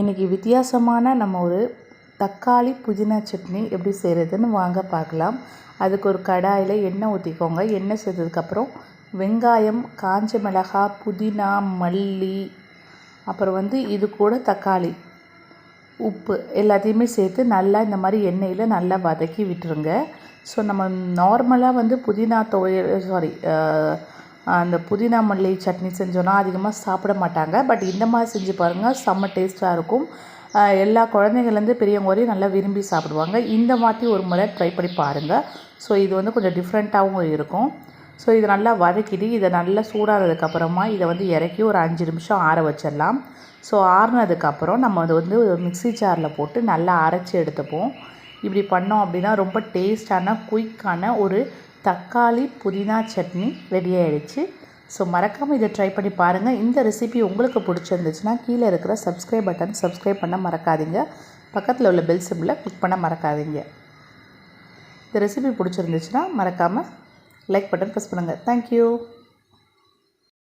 இன்றைக்கி வித்தியாசமான நம்ம ஒரு தக்காளி புதினா சட்னி எப்படி செய்கிறதுன்னு வாங்க பார்க்கலாம். அதுக்கு ஒரு கடாயில் எண்ணெய் ஊற்றிக்கோங்க எண்ணெய் சேர்த்ததுக்கப்புறம் வெங்காயம் காஞ்ச மிளகாய் புதினா மல்லி அப்புறம் வந்து இது கூட தக்காளி உப்பு எல்லாத்தையுமே சேர்த்து நல்லா இந்த மாதிரி எண்ணெயில் நல்லா வதக்கி விட்டுருங்க. ஸோ நம்ம நார்மலாக வந்து புதினா துவையல் சாரி அந்த புதினா மல்லி சட்னி செஞ்சோன்னா அதிகமாக சாப்பிட மாட்டாங்க. பட் இந்த மாதிரி செஞ்சு பாருங்கள் செம்ம டேஸ்ட்டாக இருக்கும். எல்லா குழந்தைங்கள்லேருந்து பெரியவங்க வரையும் நல்லா விரும்பி சாப்பிடுவாங்க. இந்த மாதிரி ஒரு முறை ட்ரை பண்ணி பாருங்கள் ஸோ இது வந்து கொஞ்சம் டிஃப்ரெண்ட்டாகவும் இருக்கும். ஸோ இதை நல்லா வதக்கிட்டு இதை நல்லா சூடானதுக்கப்புறமா இதை வந்து இறக்கி ஒரு அஞ்சு நிமிஷம் ஆற வச்சிடலாம். ஸோ ஆறுனதுக்கப்புறம் நம்ம அதை வந்து மிக்சி மிக்ஸி ஜாரில் போட்டு நல்லா அரைச்சி எடுத்துப்போம். இப்படி பண்ணோம் அப்படின்னா ரொம்ப டேஸ்டான குயிக்கான ஒரு தக்காளி புதினா சட்னி ரெடி ஆயிடுச்சு ஸோ மறக்காமல் இதை ட்ரை பண்ணி பாருங்கள் இந்த ரெசிபி உங்களுக்கு பிடிச்சிருந்துச்சுன்னா கீழே இருக்கிற சப்ஸ்கிரைப் பட்டன் சப்ஸ்கிரைப் பண்ண மறக்காதீங்க. பக்கத்தில் உள்ள பெல் சிம்பிளை கிளிக் பண்ண மறக்காதீங்க. இந்த ரெசிபி பிடிச்சிருந்துச்சுன்னா மறக்காமல் லைக் பட்டன் ப்ரெஸ் பண்ணுங்கள் தேங்க்யூ